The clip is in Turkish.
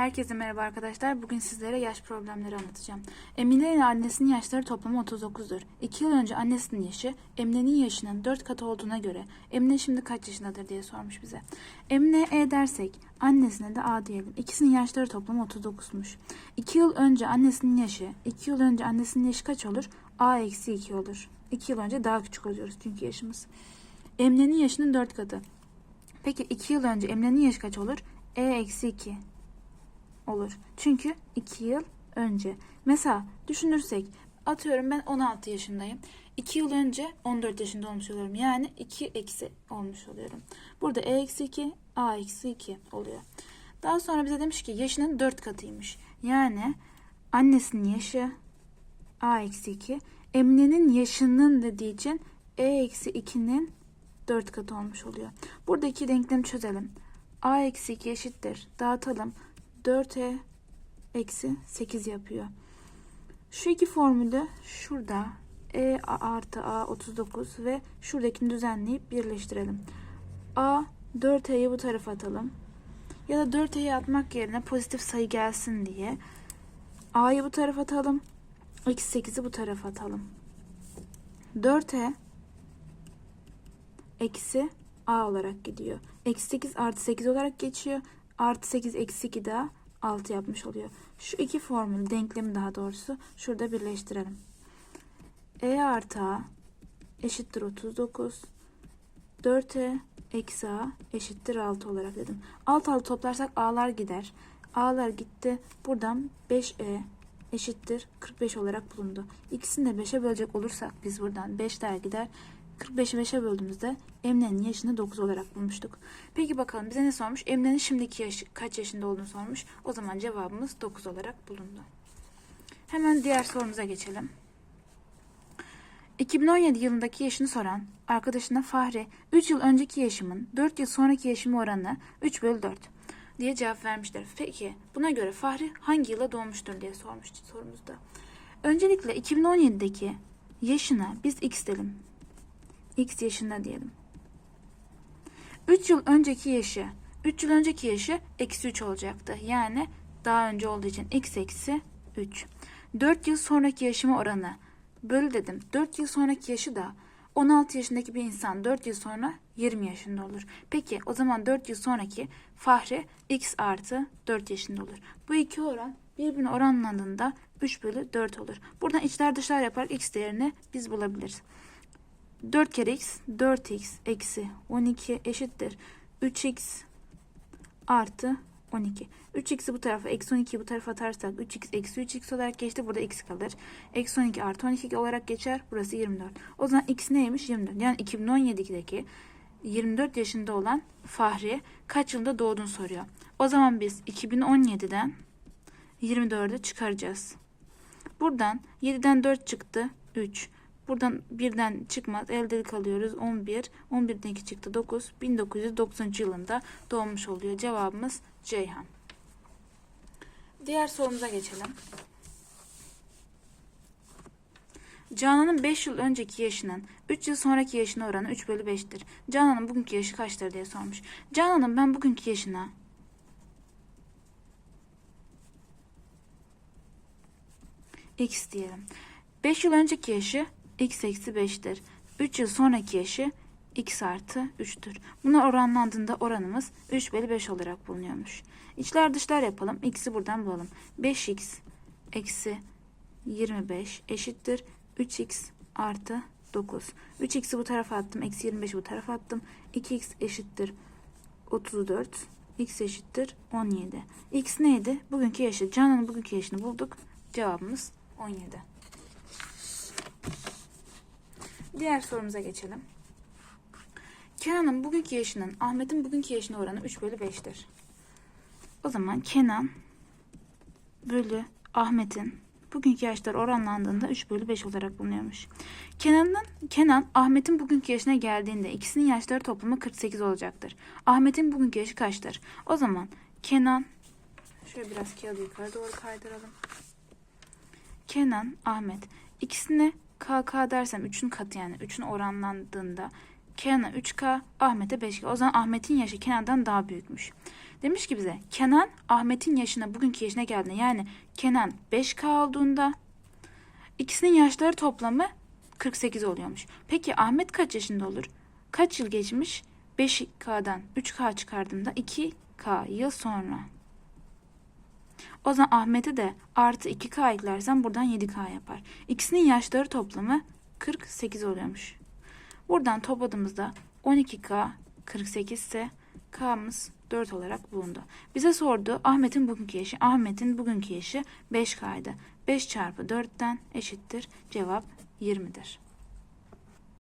Herkese merhaba arkadaşlar. Bugün sizlere yaş problemleri anlatacağım. Emine ile annesinin yaşları toplamı 39'dur. 2 yıl önce annesinin yaşı Emine'nin yaşının 4 katı olduğuna göre Emine şimdi kaç yaşındadır diye sormuş bize. Emine E dersek annesine de A diyelim. İkisinin yaşları toplamı 39'muş. 2 yıl önce annesinin yaşı 2 yıl önce annesinin yaşı kaç olur? A eksi 2 olur. 2 yıl önce daha küçük oluyoruz çünkü yaşımız. Emine'nin yaşının 4 katı. Peki 2 yıl önce Emine'nin yaşı kaç olur? E eksi 2 olur. Çünkü 2 yıl önce. Mesela düşünürsek atıyorum ben 16 yaşındayım. 2 yıl önce 14 yaşında olmuş oluyorum. Yani 2 eksi olmuş oluyorum. Burada E eksi 2, A eksi 2 oluyor. Daha sonra bize demiş ki yaşının 4 katıymış. Yani annesinin yaşı A eksi 2. Emine'nin yaşının dediği için E eksi 2'nin 4 katı olmuş oluyor. Buradaki denklemi çözelim. A eksi 2 eşittir. Dağıtalım. 4e eksi 8 yapıyor. Şu iki formülü şurada e artı a 39 ve şuradakini düzenleyip birleştirelim. a 4e'yi bu tarafa atalım. Ya da 4e'yi atmak yerine pozitif sayı gelsin diye a'yı bu tarafa atalım. Eksi 8'i bu tarafa atalım. 4e eksi a olarak gidiyor. Eksi 8 artı 8 olarak geçiyor. Artı 8 eksi 2 daha 6 yapmış oluyor. Şu iki formül denklemi daha doğrusu şurada birleştirelim. E artı A eşittir 39. 4E eksi A eşittir 6 olarak dedim. Alt alt toplarsak A'lar gider. A'lar gitti. Buradan 5E eşittir 45 olarak bulundu. İkisini de 5'e bölecek olursak biz buradan 5'ler gider. 45'i 5'e böldüğümüzde Emine'nin yaşını 9 olarak bulmuştuk. Peki bakalım bize ne sormuş? Emine'nin şimdiki yaşı kaç yaşında olduğunu sormuş. O zaman cevabımız 9 olarak bulundu. Hemen diğer sorumuza geçelim. 2017 yılındaki yaşını soran arkadaşına Fahri 3 yıl önceki yaşımın 4 yıl sonraki yaşımı oranı 3 bölü 4 diye cevap vermişler. Peki buna göre Fahri hangi yıla doğmuştur diye sormuştu sorumuzda. Öncelikle 2017'deki yaşına biz x diyelim. X yaşında diyelim. 3 yıl önceki yaşı 3 yıl önceki yaşı eksi 3 olacaktı. Yani daha önce olduğu için x eksi 3. 4 yıl sonraki yaşıma oranı bölü dedim. 4 yıl sonraki yaşı da 16 yaşındaki bir insan 4 yıl sonra 20 yaşında olur. Peki o zaman 4 yıl sonraki Fahri x artı 4 yaşında olur. Bu iki oran birbirine oranlandığında 3 bölü 4 olur. Buradan içler dışlar yaparak x değerini biz bulabiliriz. 4 kere x 4x eksi 12 eşittir. 3x artı 12. 3x'i bu tarafa eksi 12'yi bu tarafa atarsak 3x eksi 3x olarak geçti. Burada x kalır. Eksi 12 artı 12 olarak geçer. Burası 24. O zaman x neymiş? 24. Yani 2017'deki 24 yaşında olan Fahri kaç yılında doğduğunu soruyor. O zaman biz 2017'den 24'ü çıkaracağız. Buradan 7'den 4 çıktı. 3. Buradan birden çıkmaz. Elde kalıyoruz. 11. 11'den 2 çıktı. 9. 1993 yılında doğmuş oluyor. Cevabımız Ceyhan. Diğer sorumuza geçelim. Canan'ın 5 yıl önceki yaşının 3 yıl sonraki yaşına oranı 3 bölü 5'tir. Canan'ın bugünkü yaşı kaçtır diye sormuş. Canan'ın ben bugünkü yaşına x diyelim. 5 yıl önceki yaşı x eksi 5'tir. 3 yıl sonraki yaşı x artı 3'tür. Buna oranlandığında oranımız 3 bölü 5 olarak bulunuyormuş. İçler dışlar yapalım. X'i buradan bulalım. 5x eksi 25 eşittir. 3x artı 9. 3x'i bu tarafa attım. Eksi 25'i bu tarafa attım. 2x eşittir 34. x eşittir 17. x neydi? Bugünkü yaşı. Canan'ın bugünkü yaşını bulduk. Cevabımız 17. Diğer sorumuza geçelim. Kenan'ın bugünkü yaşının Ahmet'in bugünkü yaşına oranı 3 bölü 5'tir. O zaman Kenan bölü Ahmet'in bugünkü yaşları oranlandığında 3 bölü 5 olarak bulunuyormuş. Kenan'ın Kenan Ahmet'in bugünkü yaşına geldiğinde ikisinin yaşları toplamı 48 olacaktır. Ahmet'in bugünkü yaşı kaçtır? O zaman Kenan şöyle biraz kağıdı yukarı doğru kaydıralım. Kenan, Ahmet ikisine KK dersem 3'ün katı yani 3'ün oranlandığında Kenan'a 3K, Ahmet'e 5K. O zaman Ahmet'in yaşı Kenan'dan daha büyükmüş. Demiş ki bize Kenan Ahmet'in yaşına bugünkü yaşına geldiğinde yani Kenan 5K olduğunda ikisinin yaşları toplamı 48 oluyormuş. Peki Ahmet kaç yaşında olur? Kaç yıl geçmiş? 5K'dan 3K çıkardığımda 2K yıl sonra. O zaman Ahmet'e de artı 2K eklersen buradan 7K yapar. İkisinin yaşları toplamı 48 oluyormuş. Buradan topladığımızda 12K 48 ise K'mız 4 olarak bulundu. Bize sordu Ahmet'in bugünkü yaşı. Ahmet'in bugünkü yaşı 5K'ydı. 5 çarpı 4'ten eşittir. Cevap 20'dir.